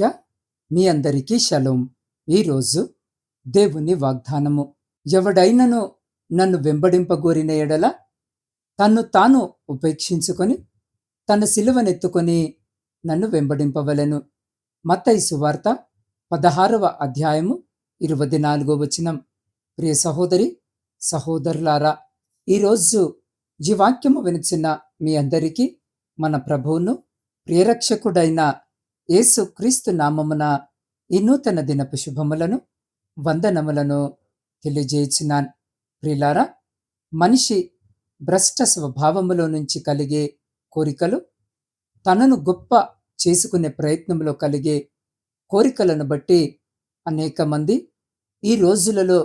పేరిట మీ అందరికీ షలోం ఈరోజు దేవుని వాగ్దానము. ఎవడైనను నన్ను వెంబడింపగోరిన ఎడల తన్ను తాను ఉపేక్షించుకొని తన సిలువనెత్తుకొని నన్ను వెంబడింపవలెను. మత్తయి సువార్త పదహారవ అధ్యాయము ఇరవై నాలుగో వచనం. ప్రియ సహోదరి సహోదరులారా ఈరోజు ఈ వాక్యము వినిచిన మీ అందరికీ మన ప్రభువును ప్రియరక్షకుడైన యేసు క్రీస్తు నామమున ఈ నూతన దినపు శుభములను వందనములను తెలియజేయుచున్నాను. ప్రిలారా మనిషి భ్రష్ట స్వభావములో నుంచి కలిగే కోరికలు తనను గొప్ప చేసుకునే ప్రయత్నంలో కలిగే కోరికలను బట్టి అనేక మంది ఈ రోజులలో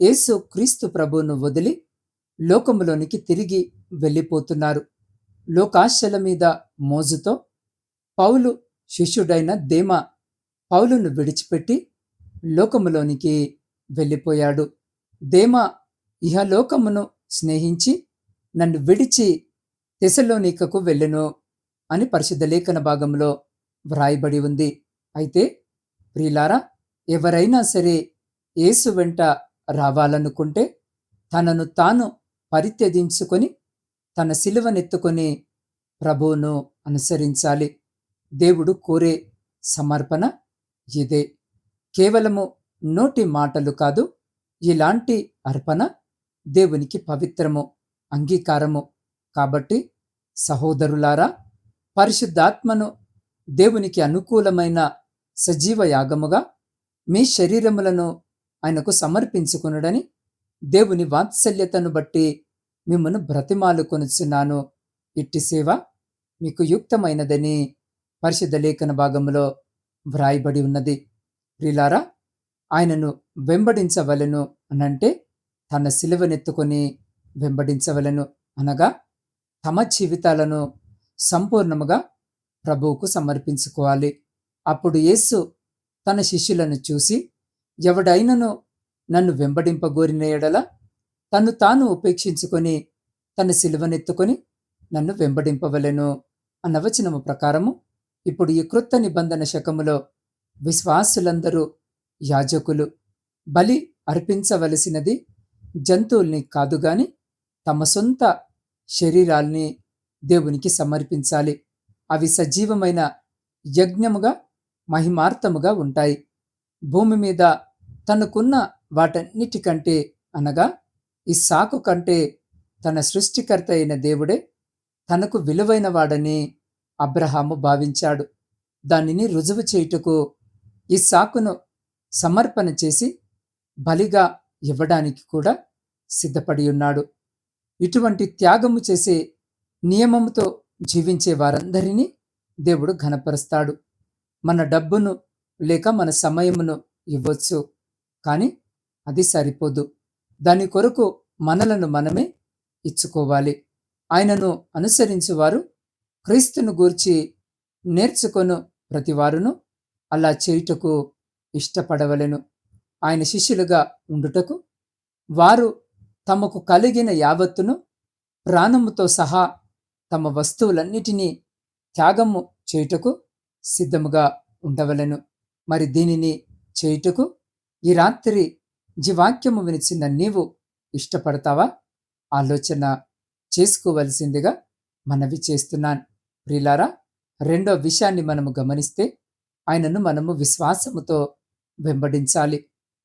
యేసు క్రీస్తు ప్రభువును వదిలి లోకములోనికి తిరిగి వెళ్ళిపోతున్నారు. లోకాశల మీద మోజుతో పౌలు శిష్యుడైన దేమ పౌలును విడిచిపెట్టి లోకములోనికి వెళ్ళిపోయాడు. దేమ ఇహలోకమును స్నేహించి నన్ను విడిచి తెసలోనికకు వెళ్ళెను అని పరిశుద్ధ లేఖన భాగంలో వ్రాయబడి ఉంది. అయితే ప్రియులారా ఎవరైనా సరే యేసు వెంట రావాలనుకుంటే తనను తాను పరిత్యజించుకొని తన సిలువనెత్తుకొని ప్రభువును అనుసరించాలి. దేవుడు కోరే సమర్పణ ఇదే. కేవలము నోటి మాటలు కాదు ఇలాంటి అర్పణ దేవునికి పవిత్రము అంగీకారము. కాబట్టి సహోదరులారా పరిశుద్ధాత్మను దేవునికి అనుకూలమైన సజీవ యాగముగా మీ శరీరములను ఆయనకు సమర్పించుకునుడని దేవుని వాత్సల్యతను బట్టి మిమ్మను బ్రతిమాలు కొనుచున్నాను ఇట్టి సేవ మీకు యుక్తమైనదని పరిశుద్ధ లేఖన భాగంలో వ్రాయబడి ఉన్నది. ప్రిలారా ఆయనను వెంబడించవలను అనంటే తన సిలువనెత్తుకొని వెంబడించవలను అనగా తమ జీవితాలను సంపూర్ణముగా ప్రభువుకు సమర్పించుకోవాలి. అప్పుడు యేసు తన శిష్యులను చూసి ఎవడైనను నన్ను వెంబడింపగోరిన ఎడల తను తాను ఉపేక్షించుకొని తన సిలువనెత్తుకొని నన్ను వెంబడింపవలెను అన్న వచనము ప్రకారము ఇప్పుడు ఈ క్రొత్త నిబంధన శకములో విశ్వాసులందరూ యాజకులు బలి అర్పించవలసినది జంతువుల్ని కాదు గాని తమ సొంత శరీరాల్ని దేవునికి సమర్పించాలి. అవి సజీవమైన యజ్ఞముగా మహిమార్థముగా ఉంటాయి. భూమి మీద తనకున్న వాటన్నిటికంటే అనగా ఈ సాకు కంటే తన సృష్టికర్త అయిన దేవుడే తనకు విలువైన వాడని అబ్రహాము భావించాడు. దానిని రుజువు చేయుటకు ఈ సాకును సమర్పణ చేసి బలిగా ఇవ్వడానికి కూడా సిద్ధపడి ఉన్నాడు. ఇటువంటి త్యాగము చేసే నియమముతో జీవించే వారందరినీ దేవుడు ఘనపరుస్తాడు. మన డబ్బును లేక మన సమయమును ఇవ్వచ్చు కానీ అది సరిపోదు. దాని కొరకు మనలను మనమే ఇచ్చుకోవాలి. ఆయనను అనుసరించువారు క్రీస్తును గూర్చి నేర్చుకొను ప్రతివారును అలా చేయుటకు ఇష్టపడవలెను. ఆయన శిష్యులుగా ఉండుటకు వారు తమకు కలిగిన యావత్తును ప్రాణముతో సహా తమ వస్తువులన్నిటినీ త్యాగము చేయుటకు సిద్ధముగా ఉండవలెను. మరి దీనిని చేయుటకు ఈ రాత్రి జీవాక్యము వినిచిన నీవు ఇష్టపడతావా? ఆలోచన చేసుకోవలసిందిగా మనవి చేస్తున్నాను. ప్రిలారా రెండో విషయాన్ని మనము గమనిస్తే ఆయనను మనము విశ్వాసముతో వెంబడించాలి.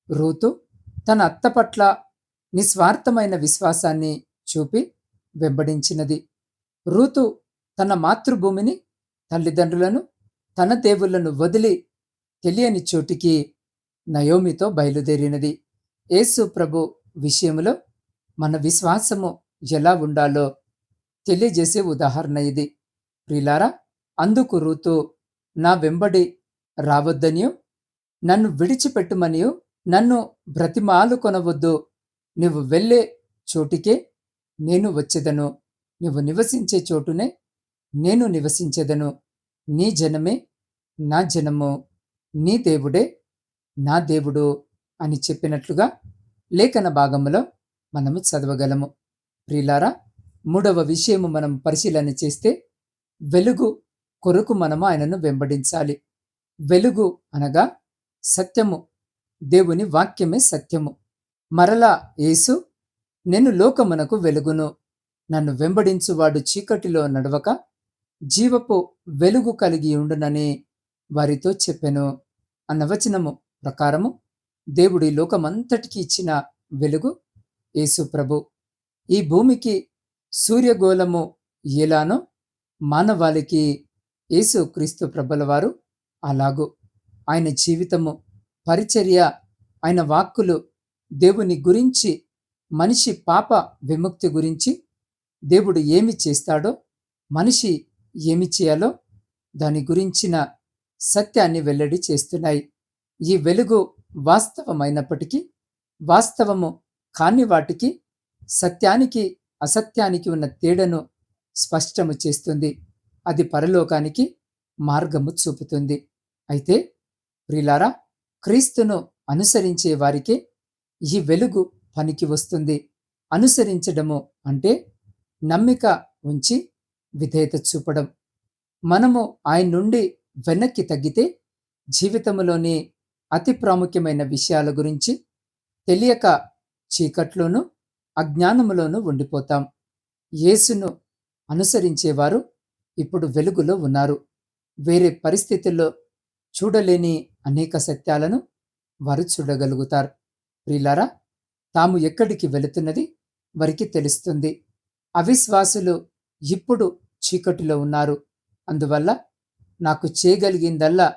రూతు తన అత్త పట్ల నిస్వార్థమైన విశ్వాసాన్ని చూపి వెంబడించినది. రూతు తన మాతృభూమిని తల్లిదండ్రులను తన దేవుళ్ళను వదిలి తెలియని చోటికి నయోమితో బయలుదేరినది. యేసు ప్రభు విషయంలో మన విశ్వాసము ఎలా ఉండాలో తెలియజేసే ఉదాహరణ ఇది. ప్రిలారా అందుకు రూతు నా వెంబడి రావద్దనియు నన్ను విడిచిపెట్టుమనియు నన్ను బ్రతిమాలు కొనవద్దు. నువ్వు వెళ్ళే చోటికే నేను వచ్చేదను. నువ్వు నివసించే చోటునే నేను నివసించేదను. నీ జనమే నా జనము. నీ దేవుడే నా దేవుడు అని చెప్పినట్లుగా లేఖన భాగంలో మనము చదవగలము. ప్రిలారా మూడవ విషయము మనం పరిశీలన చేస్తే వెలుగు కొరకు మనము ఆయనను వెంబడించాలి. వెలుగు అనగా సత్యము. దేవుని వాక్యమే సత్యము. మరలా యేసు నేను లోకమునకు వెలుగును. నన్ను వెంబడించువాడు చీకటిలో నడవక జీవపు వెలుగు కలిగి ఉండునని వారితో చెప్పెను. అన్న వచనము ప్రకారము దేవుడి లోకమంతటికి ఇచ్చిన వెలుగు యేసు ప్రభు. ఈ భూమికి సూర్యగోళము ఎలానో మానవాళికి యేసు క్రీస్తు ప్రభుల వారు అలాగూ. ఆయన జీవితము పరిచర్య ఆయన వాక్కులు దేవుని గురించి మనిషి పాప విముక్తి గురించి దేవుడు ఏమి చేస్తాడో మనిషి ఏమి చేయాలో దాని గురించిన సత్యాన్ని వెల్లడి చేస్తున్నాయి. ఈ వెలుగు వాస్తవమైనప్పటికీ వాస్తవము కాని వాటికి సత్యానికి అసత్యానికి ఉన్న తేడను స్పష్టము చేస్తుంది. అది పరలోకానికి మార్గము చూపుతుంది. అయితే ప్రిలారా క్రీస్తును అనుసరించే వారికి ఈ వెలుగు పనికి వస్తుంది. అనుసరించడము అంటే నమ్మిక ఉంచి విధేయత చూపడం. మనము ఆయన నుండి వెనక్కి తగ్గితే జీవితంలోని అతి ప్రాముఖ్యమైన విషయాల గురించి తెలియక చీకట్లోనూ అజ్ఞానములోనూ ఉండిపోతాం. యేసును అనుసరించేవారు ఇప్పుడు వెలుగులో ఉన్నారు. వేరే పరిస్థితుల్లో చూడలేని అనేక సత్యాలను వారు చూడగలుగుతారు. ప్రిలారా తాము ఎక్కడికి వెళుతున్నది వారికి తెలుస్తుంది. అవిశ్వాసులు ఇప్పుడు చీకటిలో ఉన్నారు. అందువల్ల నాకు చేయగలిగిందల్లా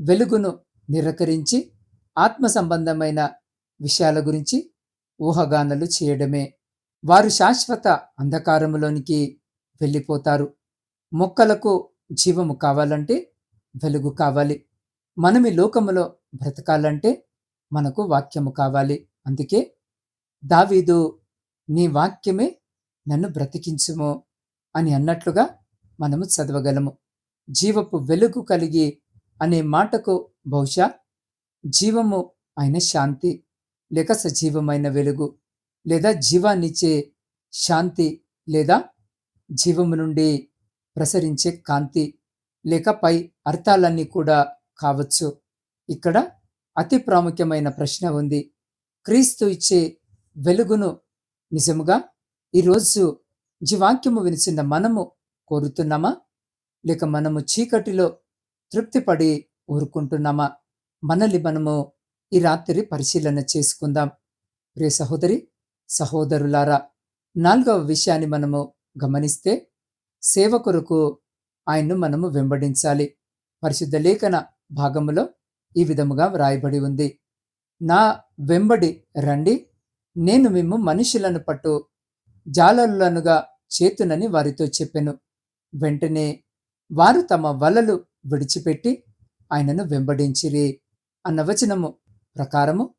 వెలుగును నిరకరించి ఆత్మ సంబంధమైన విషయాల గురించి ఊహగానలు చేయడమే. వారు శాశ్వత అంధకారములోనికి వెళ్ళిపోతారు. మొక్కలకు జీవము కావాలంటే వెలుగు కావాలి. మనం ఈ లోకములో బ్రతకాలంటే మనకు వాక్యము కావాలి. అందుకే దావీదు నీ వాక్యమే నన్ను బ్రతికించుము అని అన్నట్లుగా మనము చదవగలము. జీవపు వెలుగు కలిగి అనే మాటకు బహుశా జీవము అయిన శాంతి లేక సజీవమైన వెలుగు లేదా జీవాన్నిచ్చే శాంతి లేదా జీవము నుండి ప్రసరించే కాంతి లేక పై అర్థాలన్నీ కూడా కావచ్చు. ఇక్కడ అతి ప్రాముఖ్యమైన ప్రశ్న ఉంది. క్రీస్తు ఇచ్చే వెలుగును నిజముగా ఈరోజు జీవాక్యము వినిచిన మనము కోరుతున్నామా? లేక మనము చీకటిలో తృప్తిపడి ఊరుకుంటున్నామా? మనల్ని మనము ఈ రాత్రి పరిశీలన చేసుకుందాం. రే సహోదరి సహోదరులారా నాలుగవ విషయాన్ని మనము గమనిస్తే సేవ కొరకు ఆయన్ను మనము వెంబడించాలి. పరిశుద్ధ లేఖన భాగములో ఈ విధముగా వ్రాయబడి ఉంది. నా వెంబడి రండి. నేను మేము మనుషులను పట్టు జాలరులనుగా చేతునని వారితో చెప్పెను. వెంటనే వారు తమ వలలు విడిచిపెట్టి ఆయనను వెంబడించిరి అన్న వచనము ప్రకారము.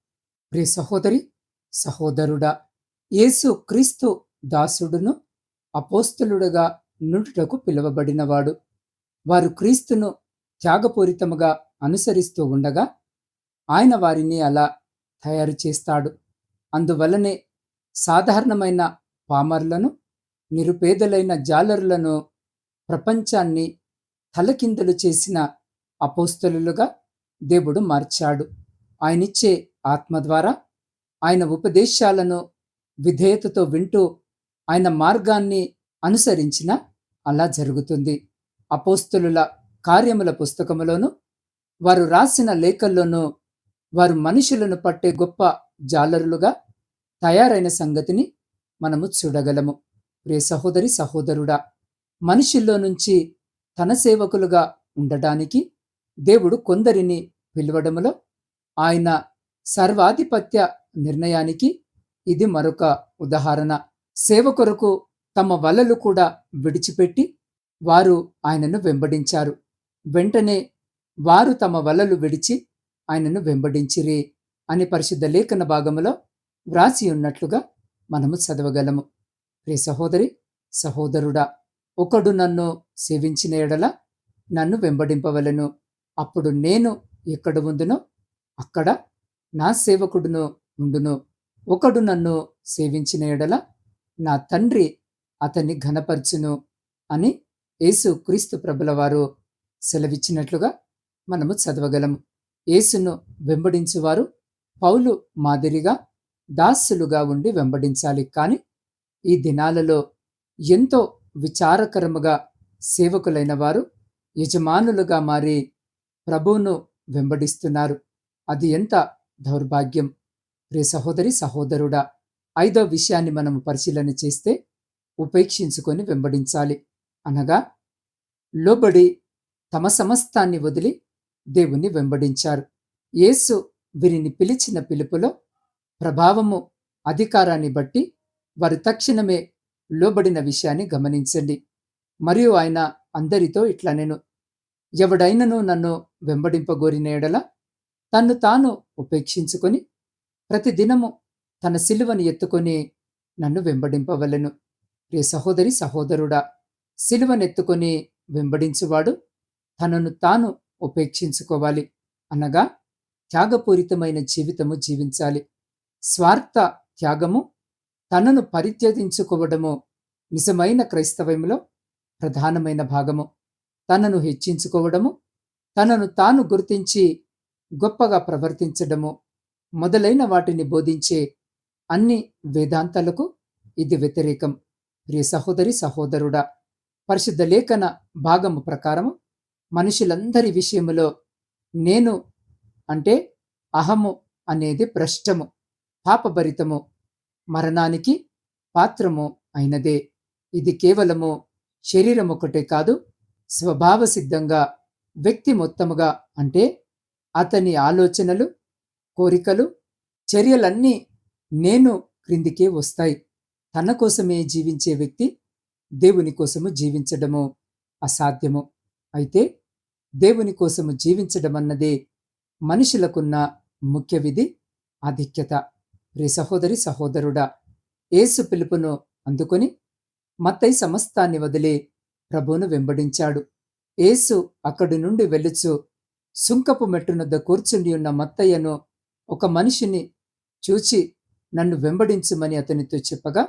ప్రియ సహోదరి సహోదరుడా యేసు క్రీస్తు దాసుడును అపోస్తులుడుగా నుండుటకు పిలువబడినవాడు. వారు క్రీస్తును త్యాగపూరితముగా అనుసరిస్తూ ఉండగా ఆయన వారిని అలా తయారు చేస్తాడు. అందువలనే సాధారణమైన పామర్లను నిరుపేదలైన జాలరులను ప్రపంచాన్ని తలకిందులు చేసిన అపోస్తలులుగా దేవుడు మార్చాడు. ఆయనిచ్చే ఆత్మ ద్వారా ఆయన ఉపదేశాలను విధేయతతో వింటూ ఆయన మార్గాన్ని అనుసరించిన అలా జరుగుతుంది. అపోస్తులుల కార్యముల పుస్తకములోను వారు రాసిన లేఖల్లోనూ వారు మనుషులను పట్టే గొప్ప జాలరులుగా తయారైన సంగతిని మనము చూడగలము. ప్రే సహోదరి సహోదరుడా మనుషుల్లో నుంచి తన సేవకులుగా ఉండటానికి దేవుడు కొందరిని పిలవడములో ఆయన సర్వాధిపత్య నిర్ణయానికి ఇది మరొక ఉదాహరణ. సేవ కొరకు తమ వలలు కూడా విడిచిపెట్టి వారు ఆయనను వెంబడించారు. వెంటనే వారు తమ వలలు విడిచి ఆయనను వెంబడించిరి అని పరిశుద్ధ లేఖన భాగములో వ్రాసి ఉన్నట్లుగా మనము చదవగలము. రే సహోదరి సహోదరుడా ఒకడు నన్ను సేవించిన ఎడల నన్ను వెంబడింపవలను. అప్పుడు నేను ఎక్కడ ఉందునో అక్కడ నా సేవకుడును ఉండును. ఒకడు నన్ను సేవించిన ఎడల నా తండ్రి అతన్ని ఘనపరచును అని యేసు క్రీస్తు ప్రభుల వారు సెలవిచ్చినట్లుగా మనము చదవగలము. యేసును వెంబడించువారు పౌలు మాదిరిగా దాసులుగా ఉండి వెంబడించాలి. కానీ ఈ దినాలలో ఎంతో విచారకరముగా సేవకులైన వారు యజమానులుగా మారి ప్రభువును వెంబడిస్తున్నారు. అది ఎంత దౌర్భాగ్యం! ప్రియ సహోదరి సహోదరుడా ఐదో విషయాన్ని మనం పరిశీలన చేస్తే ఉపేక్షించుకొని వెంబడించాలి. అనగా లోబడి తమ సమస్తాన్ని వదిలి దేవుణ్ణి వెంబడించారు. యేసు వీరిని పిలిచిన పిలుపులో ప్రభావము అధికారాన్ని బట్టి వారు తక్షణమే లోబడిన విషయాన్ని గమనించండి. మరియు ఆయన అందరితో ఇట్లా నేను ఎవడైనను నన్ను వెంబడింపగోరిన ఎడల తన్ను తాను ఉపేక్షించుకొని ప్రతిదినము తన సిలువను ఎత్తుకొని నన్ను వెంబడింపవలెను. ప్రియ సహోదరి సహోదరుడా సిలువనెత్తుకొని వెంబడించువాడు తనను తాను ఉపేక్షించుకోవాలి. అనగా త్యాగపూరితమైన జీవితము జీవించాలి. స్వార్థ త్యాగము తనను పరిత్యజించుకోవడము నిజమైన క్రైస్తవములో ప్రధానమైన భాగము. తనను హెచ్చించుకోవడము తనను తాను గుర్తించి గొప్పగా ప్రవర్తించడము మొదలైన వాటిని బోధించే అన్ని వేదాంతాలకు ఇది వ్యతిరేకం. ప్రియ సహోదరి సహోదరుడా పరిశుద్ధ లేఖన భాగము ప్రకారము మనుషులందరి విషయములో నేను అంటే అహము అనేది భ్రష్టము పాపభరితము మరణానికి పాత్రము అయినదే. ఇది కేవలము శరీరం ఒకటే కాదు స్వభావ సిద్ధంగా వ్యక్తి మొత్తముగా అంటే అతని ఆలోచనలు కోరికలు చర్యలన్నీ నేను క్రిందికే వస్తాయి. తన కోసమే జీవించే వ్యక్తి దేవుని కోసము జీవించడము అసాధ్యము. అయితే దేవుని కోసము జీవించడం అన్నదే మనుషులకున్న ముఖ్య విధి ఆధిక్యత. రే సహోదరి సహోదరుడా ఏసు పిలుపును అందుకొని మత్తై సమస్తాన్ని వదిలి ప్రభువును వెంబడించాడు. ఏసు అక్కడి నుండి వెళ్ళుచు సుంకపు మెట్టునొద్ద కూర్చుండి ఉన్న మత్తయ్యను ఒక మనిషిని చూచి నన్ను వెంబడించుమని అతనితో చెప్పగా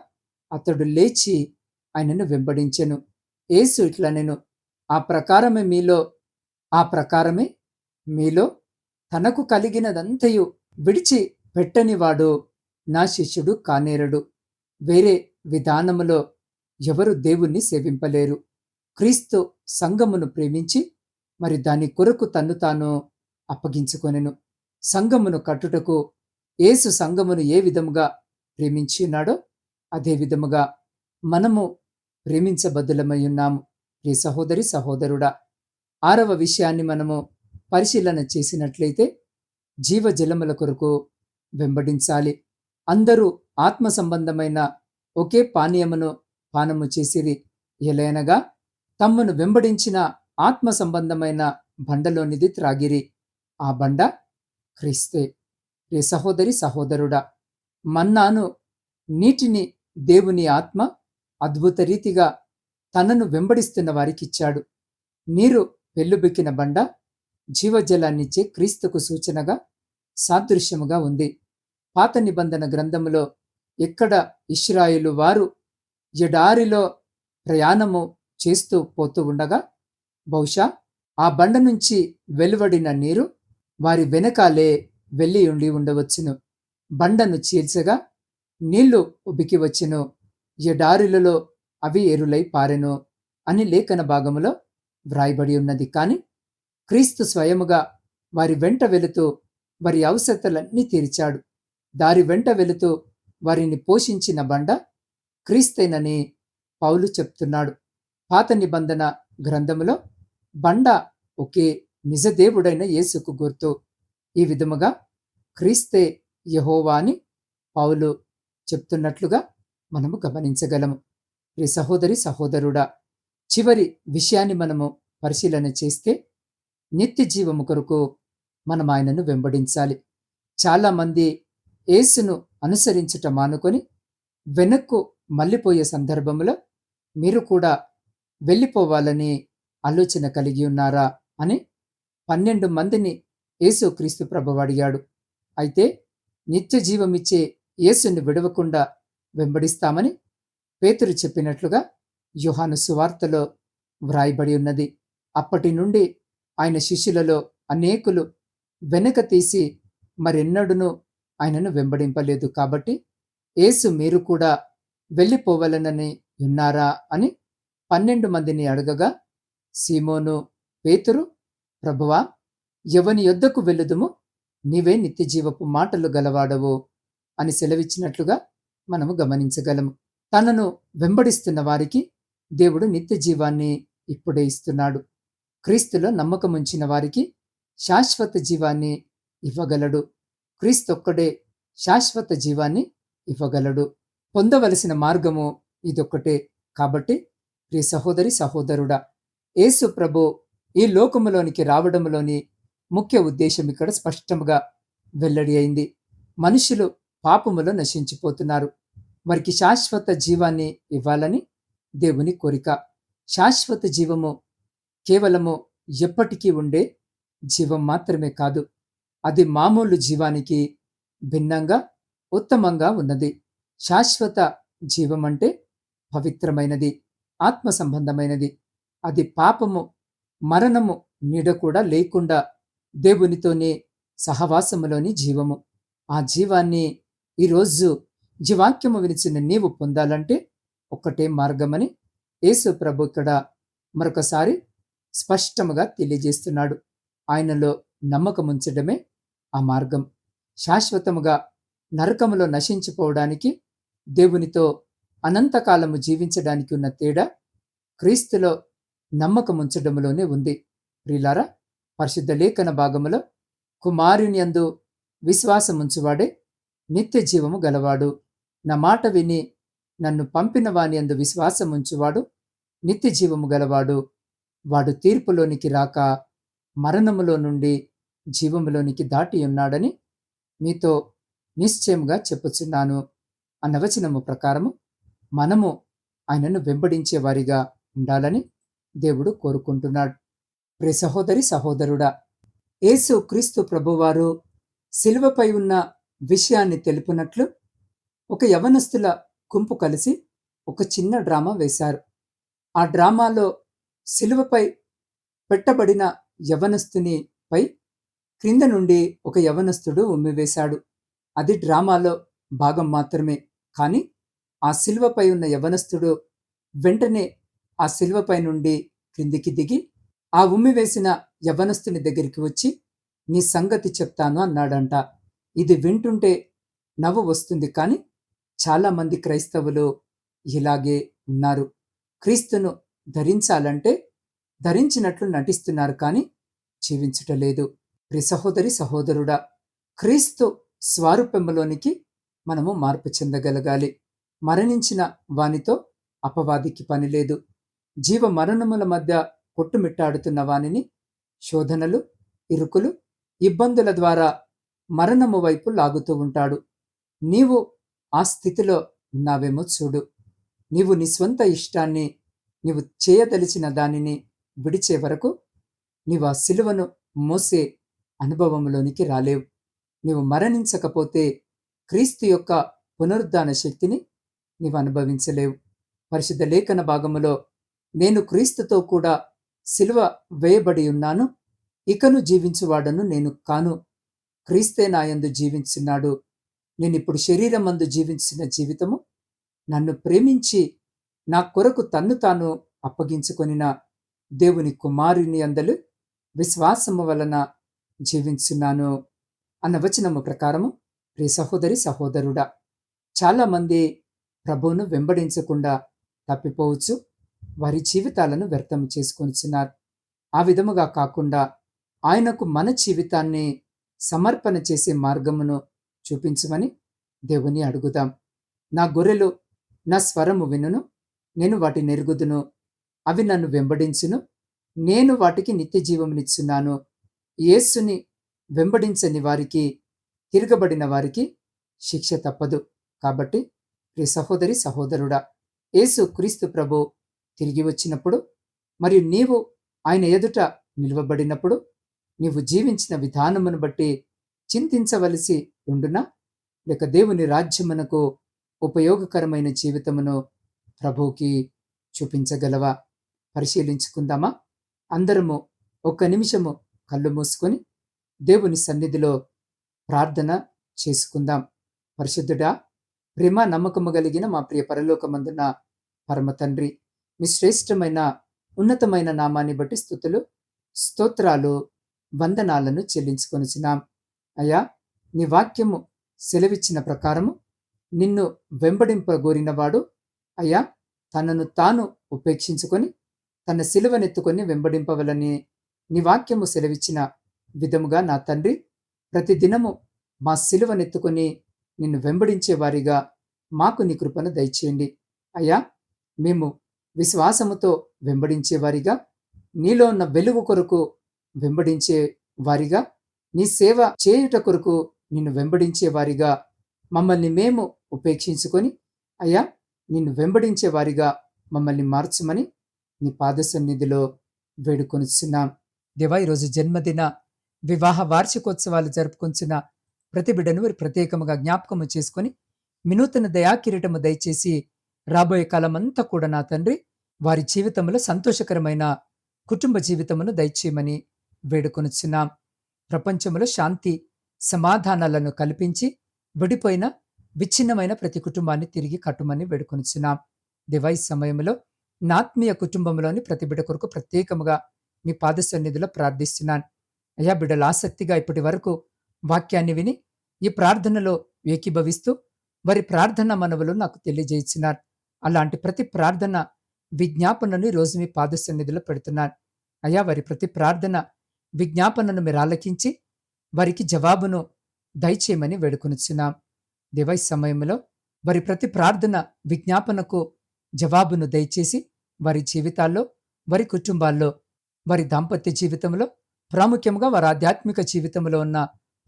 అతడు లేచి ఆయనను వెంబడించెను. ఏసు ఇట్లా నేను ఆ ప్రకారమే మీలో ఆ ప్రకారమే మీలో తనకు కలిగినదంతయు విడిచి పెట్టనివాడు నా శిష్యుడు కానేరడు. వేరే విధానములో ఎవరు దేవుణ్ణి సేవింపలేరు. క్రీస్తు సంఘమును ప్రేమించి మరి దాని కొరకు తన్ను తాను అప్పగించుకొనెను. సంఘమును కట్టుటకు యేసు సంఘమును ఏ విధముగా ప్రేమించి ఉన్నాడో అదే విధముగా మనము ప్రేమించబద్దులమై ఉన్నాము. ప్రియ సహోదరి సహోదరుడా ఆరవ విషయాన్ని మనము పరిశీలన చేసినట్లయితే జీవజలముల కొరకు వెంబడించాలి. అందరూ ఆత్మ సంబంధమైన ఒకే పానీయమును పానము చేసిరి. ఎలైనగా తమ్మును వెంబడించిన ఆత్మ సంబంధమైన బండలోనిది త్రాగిరి. ఆ బండ క్రీస్తే. ఏ సహోదరి సహోదరుడా మన్నాను నీటిని దేవుని ఆత్మ అద్భుత రీతిగా తనను వెంబడిస్తున్న వారికిచ్చాడు. నీరు వెల్లుబెక్కిన బండ జీవజలాన్నిచ్చే క్రీస్తుకు సూచనగా సాదృశ్యముగా ఉంది. పాత నిబంధన గ్రంథములో ఎక్కడ ఇష్రాయిలు వారు ఎడారిలో ప్రయాణము చేస్తూ పోతూ ఉండగా బహుశా ఆ బండ నుంచి వెలువడిన నీరు వారి వెనకాలే వెళ్ళి ఉండి ఉండవచ్చును. బండను చీల్చగా నీళ్ళు ఉబికి వచ్చెను. ఎడారులలో అవి ఎరులై పారెను అని లేఖన భాగములో వ్రాయబడి ఉన్నది. కాని క్రీస్తు స్వయముగా వారి వెంట వెళుతూ వారి అవసరతలన్నీ తీర్చాడు. దారి వెంట వెళుతూ వారిని పోషించిన బండ క్రీస్తేనని పౌలు చెప్తున్నాడు. పాత నిబంధన గ్రంథములో బండ ఒకే నిజదేవుడైన యేసుకు గుర్తు. ఈ విధముగా క్రీస్తే యహోవా అని పౌలు చెప్తున్నట్లుగా మనము గమనించగలము. ప్రి సహోదరి సహోదరుడా చివరి విషయాన్ని మనము పరిశీలన చేస్తే నిత్య జీవము కొరకు మనం ఆయనను వెంబడించాలి. చాలామంది యేసును అనుసరించుట మానుకొని వెనక్కు మళ్ళీపోయే సందర్భంలో మీరు కూడా వెళ్ళిపోవాలని ఆలోచన కలిగి ఉన్నారా అని పన్నెండు మందిని యేసు క్రీస్తు ప్రభు అడిగాడు. అయితే నిత్య జీవమిచ్చే యేసుని విడవకుండా వెంబడిస్తామని పేతురు చెప్పినట్లుగా యుహాను సువార్తలో వ్రాయబడి ఉన్నది. అప్పటి నుండి ఆయన శిష్యులలో అనేకులు వెనక తీసి మరెన్నడునూ ఆయనను వెంబడింపలేదు కాబట్టి యేసు మీరు కూడా వెళ్ళిపోవాలనని ఉన్నారా అని పన్నెండు మందిని అడగగా సీమోను పేతురు ప్రభువా ఎవని యొద్దకు వెళ్ళుదుము? నీవే నిత్యజీవపు మాటలు గలవాడవు అని సెలవిచ్చినట్లుగా మనము గమనించగలము. తనను వెంబడిస్తున్న వారికి దేవుడు నిత్య జీవాన్ని ఇప్పుడే ఇస్తున్నాడు. క్రీస్తులో నమ్మకముంచిన వారికి శాశ్వత జీవాన్ని ఇవ్వగలడు. క్రీస్తొక్కడే శాశ్వత జీవాన్ని ఇవ్వగలడు. పొందవలసిన మార్గము ఇదొక్కటే. కాబట్టి ప్రియ సహోదరి సహోదరుడా యేసు ప్రభు ఈ లోకములోనికి రావడంలోని ముఖ్య ఉద్దేశం ఇక్కడ స్పష్టంగా వెల్లడి అయింది. మనుషులు పాపములో నశించిపోతున్నారు. వారికి శాశ్వత జీవాన్ని ఇవ్వాలని దేవుని కోరిక. శాశ్వత జీవము కేవలము ఎప్పటికీ ఉండే జీవం మాత్రమే కాదు. అది మామూలు జీవానికి భిన్నంగా ఉత్తమంగా ఉన్నది. శాశ్వత జీవం అంటే పవిత్రమైనది ఆత్మ సంబంధమైనది. అది పాపము మరణము నీడ కూడా లేకుండా దేవునితోనే సహవాసములోని జీవము. ఆ జీవాన్ని ఈరోజు జీవాక్యము వినిచిన నీవు పొందాలంటే ఒక్కటే మార్గమని యేసు ప్రభు ఇక్కడ మరొకసారి స్పష్టముగా తెలియజేస్తున్నాడు. ఆయనలో నమ్మకముంచడమే ఆ మార్గం. శాశ్వతముగా నరకములో నశించిపోవడానికి దేవునితో అనంతకాలము జీవించడానికి ఉన్న తేడా క్రీస్తులో నమ్మకముంచడంలోనే ఉంది. ప్రిలారా పరిశుద్ధ లేఖన భాగములో కుమారుని అందు విశ్వాసముంచువాడే నిత్య జీవము గలవాడు. నా మాట విని నన్ను పంపిన వాని అందు విశ్వాసముంచువాడు నిత్య జీవము గలవాడు. వాడు తీర్పులోనికి రాక మరణములో నుండి జీవములోనికి దాటి ఉన్నాడని మీతో నిశ్చయముగా చెప్పుచున్నాను. అన్న వచనము ప్రకారము మనము ఆయనను వెంబడించే వారిగా ఉండాలని దేవుడు కోరుకుంటున్నాడు. ప్రే సహోదరి సహోదరుడా యేసు క్రీస్తు ప్రభువారు శిలువపై ఉన్న విషయాన్ని తెలుపునట్లు ఒక యవనస్తుల గుంపు కలిసి ఒక చిన్న డ్రామా వేశారు. ఆ డ్రామాలో శిలువపై పెట్టబడిన యవనస్తుని పై క్రింద నుండి ఒక యవనస్తుడు ఉమ్మివేశాడు అది డ్రామాలో భాగం మాత్రమే కానీ ఆ శిల్వపై ఉన్న యవనస్తుడు వెంటనే ఆ శిల్వపై నుండి క్రిందికి దిగి ఆ ఉమ్మి వేసిన యవనస్తుని దగ్గరికి వచ్చి నీ సంగతి చెప్తాను అన్నాడంట. ఇది వింటుంటే నవ్వు వస్తుంది కానీ చాలామంది క్రైస్తవులు ఇలాగే ఉన్నారు. క్రీస్తును ధరించాలంటే ధరించినట్లు నటిస్తున్నారు కానీ జీవించటలేదు. ప్రి సహోదరి సహోదరుడా క్రీస్తు స్వారూప్యములోనికి మనము మార్పు చెందగలగాలి. మరణించిన వానితో అపవాదికి పని లేదు. జీవ మరణముల మధ్య కొట్టుమిట్టాడుతున్న వానిని శోధనలు ఇరుకులు ఇబ్బందుల ద్వారా మరణము వైపు లాగుతూ ఉంటాడు. నీవు ఆ స్థితిలో ఉన్నావేమో చూడు. నీవు నీ స్వంత ఇష్టాన్ని నీవు చేయదలిచిన దానిని విడిచే వరకు నీవు ఆ సిలువను మోసే అనుభవంలోనికి రాలేవు. నీవు మరణించకపోతే క్రీస్తు యొక్క పునరుద్ధాన శక్తిని నీవు అనుభవించలేవు. పరిశుద్ధ లేఖన భాగములో నేను క్రీస్తుతో కూడా సిలువ వేయబడి ఉన్నాను. ఇకను జీవించువాడను నేను కాను. క్రీస్తే నాయందు జీవించున్నాడు నేనిప్పుడు శరీరం అందు జీవించిన జీవితము. నన్ను ప్రేమించి నా కొరకు తన్ను తాను అప్పగించుకొనిన దేవుని కుమారుని అందలు విశ్వాసము వలన జీవించున్నాను అన్న వచనము ప్రకారము ప్రియ సహోదరి సహోదరుడా చాలామంది ప్రభువును వెంబడించకుండా తప్పిపోవచ్చు. వారి జీవితాలను వ్యర్థం చేసుకొనిచున్నారు. ఆ విధముగా కాకుండా ఆయనకు మన జీవితాన్ని సమర్పణ చేసే మార్గమును చూపించమని దేవుని అడుగుదాం. నా గొర్రెలు నా స్వరము వినును నేను వాటి నెరుగుదును అవి నన్ను వెంబడించును నేను వాటికి నిత్య జీవమునిచ్చున్నాను యేసుని వెంబడించని వారికి తిరగబడిన వారికి శిక్ష తప్పదు. కాబట్టి ప్రియ సహోదరి సహోదరుడా యేసు క్రీస్తు ప్రభు తిరిగి వచ్చినప్పుడు మరియు నీవు ఆయన ఎదుట నిలవబడినప్పుడు నీవు జీవించిన విధానమును బట్టి చింతించవలసి ఉండునా? లేక దేవుని రాజ్యమునకు ఉపయోగకరమైన జీవితమును ప్రభువుకి చూపించగలవా? పరిశీలించుకుందామా? అందరము ఒక్క నిమిషము కళ్ళు మూసుకొని దేవుని సన్నిధిలో ప్రార్థన చేసుకుందాం. పరిశుద్ధుడా ప్రేమ నమ్మకము కలిగిన మా ప్రియ పరలోకమందున పరమ తండ్రి మీ శ్రేష్టమైన ఉన్నతమైన నామాన్ని బట్టి స్థుతులు స్తోత్రాలు వందనాలను చెల్లించుకొనిచినాం అయ్యా నీ వాక్యము సెలవిచ్చిన ప్రకారము నిన్ను వెంబడింపగోరినవాడు. అయ్యా తనను తాను ఉపేక్షించుకొని తన సిలువనెత్తుకొని వెంబడింపవలని నీ వాక్యము సెలవిచ్చిన విధముగా నా తండ్రి ప్రతిదినము మా సిలువనెత్తుకొని నిన్ను వెంబడించే వారిగా మాకు నీ కృపను దయచేయండి. అయ్యా మేము విశ్వాసముతో వెంబడించేవారిగా నీలో ఉన్న వెలుగు కొరకు వెంబడించే వారిగా నీ సేవ చేయుట కొరకు నిన్ను వెంబడించే వారిగా మమ్మల్ని మేము ఉపేక్షించుకొని అయ్యా నిన్ను వెంబడించే వారిగా మమ్మల్ని మార్చమని నీ పాద సన్నిధిలో వేడుకొనిచున్నాం. దేవా ఈరోజు జన్మదిన వివాహ వార్షికోత్సవాలు జరుపుకొంచున్న ప్రతి బిడ్డను వారి ప్రత్యేకముగా జ్ఞాపకము చేసుకొని వినూతన దయాకిరీటము దయచేసి రాబోయే కాలం అంతా కూడా నా తండ్రి వారి జీవితంలో సంతోషకరమైన కుటుంబ జీవితమును దయచేయమని వేడుకొనుచున్నాం. ప్రపంచంలో శాంతి సమాధానాలను కల్పించి విడిపోయిన విచ్ఛిన్నమైన ప్రతి కుటుంబాన్ని తిరిగి కట్టుమని వేడుకొనుచున్నాం. దివై సమయంలో నాత్మీయ కుటుంబంలోని ప్రతి బిడ్డ కొరకు ప్రత్యేకముగా మీ పాద సన్నిధిలో ప్రార్థిస్తున్నాను. అయ్యా బిడ్డలు ఆసక్తిగా ఇప్పటి వరకు వాక్యాన్ని విని ఈ ప్రార్థనలో ఏకీభవిస్తూ వారి ప్రార్థన మనవులు నాకు తెలియజేయించినారు అలాంటి ప్రతి ప్రార్థన విజ్ఞాపనను ఈరోజు మీ పాద సన్నిధిలో పెడుతున్నాను. అయ్యా వారి ప్రతి ప్రార్థన విజ్ఞాపనను మీరు ఆలకించి వారికి జవాబును దయచేయమని వేడుకొనిచున్నాం. దివై సమయంలో వారి ప్రతి ప్రార్థన విజ్ఞాపనకు జవాబును దయచేసి వారి జీవితాల్లో వారి కుటుంబాల్లో వారి దాంపత్య జీవితంలో ప్రాముఖ్యంగా వారి ఆధ్యాత్మిక జీవితంలో ఉన్న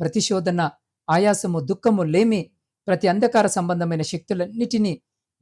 ప్రతిశోధన ఆయాసము దుఃఖము లేమి ప్రతి అంధకార సంబంధమైన శక్తులన్నిటినీ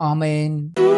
Amen.